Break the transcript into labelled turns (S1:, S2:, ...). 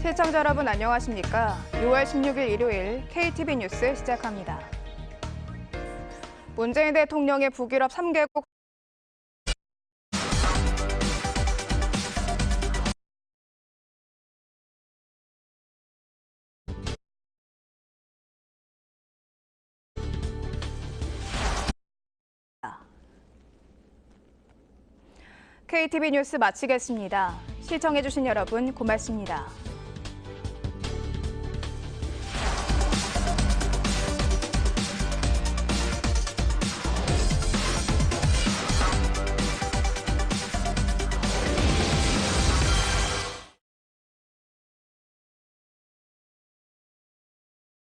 S1: 시청자 여러분 안녕하십니까? 6월 16일 일요일 KTV 뉴스 시작합니다. 문재인 대통령의 북유럽 3개국 KTV 뉴스 마치겠습니다. 시청해주신 여러분 고맙습니다.